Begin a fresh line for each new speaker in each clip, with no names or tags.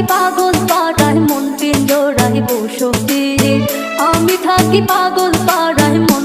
থাকি পাগল পাড়ায় মন পিঞ্জরায় বসতি আমি থাকি পাগল পাড়ায় মন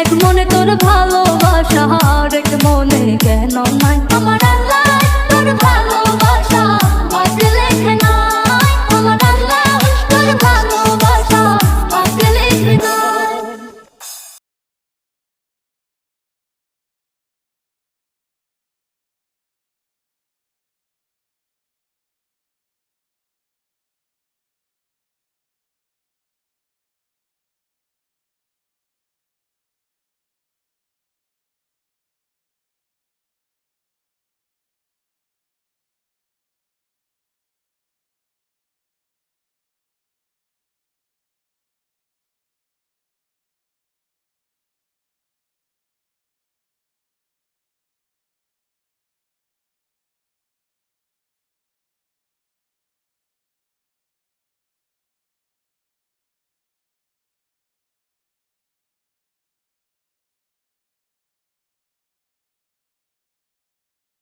এক মনে তোর ভালো